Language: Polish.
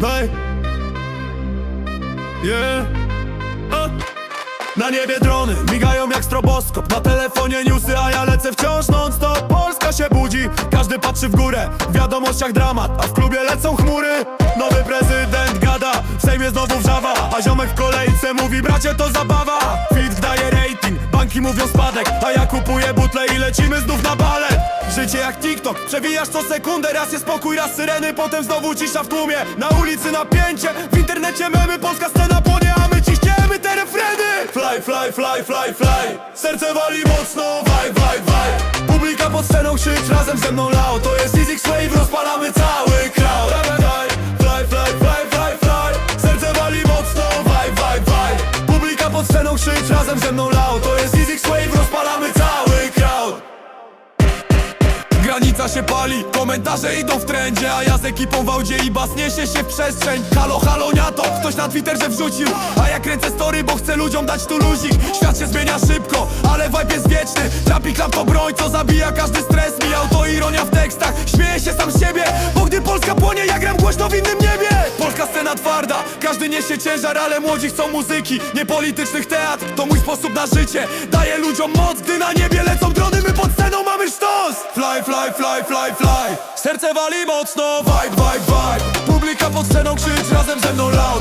Daj. Yeah. A. Na niebie drony migają jak stroboskop. Na telefonie newsy, a ja lecę wciąż non stop Polska się budzi, każdy patrzy w górę. W wiadomościach dramat, a w klubie lecą chmury. Nowy prezydent gada, w Sejmie znowu wrzawa. A ziomek w kolejce mówi, bracie to zabawa. Fit daje rating, banki mówią spadek. A ja kupuję butle i lecimy balet Życie jak TikTok, przewijasz co sekundę. Raz jest spokój, raz syreny, potem znowu cisza w tłumie. Na ulicy napięcie, w internecie memy Polska scena płonie, a my ciśniemy te refreny. Fly, fly, fly, fly, fly. Serce wali mocno, vibe, vibe, vibe. Publika pod sceną krzycz, razem ze mną lao To jest Easy Wave, rozpalamy cały crowd Fly, fly, fly, fly, fly, Serce wali mocno, vibe, vibe, vibe. Publika pod sceną krzycz, razem ze mną lao To jest Easy Wave, Granica się pali, komentarze idą w trendzie A ja z ekipą w i bas niesie się w przestrzeń. Halo, halo, niato, ktoś na Twitterze wrzucił. A ja kręcę story, bo chcę ludziom dać tu luzik. Świat się zmienia szybko, ale vibe jest wieczny. Trapi klap to broń, co zabija każdy stres. Mi autoironia w tekstach, śmieję się sam z siebie. Bo gdy Polska płonie, ja gram głośno w innym niebie. Polska scena twarda, każdy niesie ciężar Ale młodzi chcą muzyki, nie politycznych teatr. To mój sposób na życie, daję ludziom moc Gdy na niebie lecą drony, my pod sceną mamy Serce wali mocno, vibe, vibe, vibe. Publika pod sceną krzycz, razem ze mną lao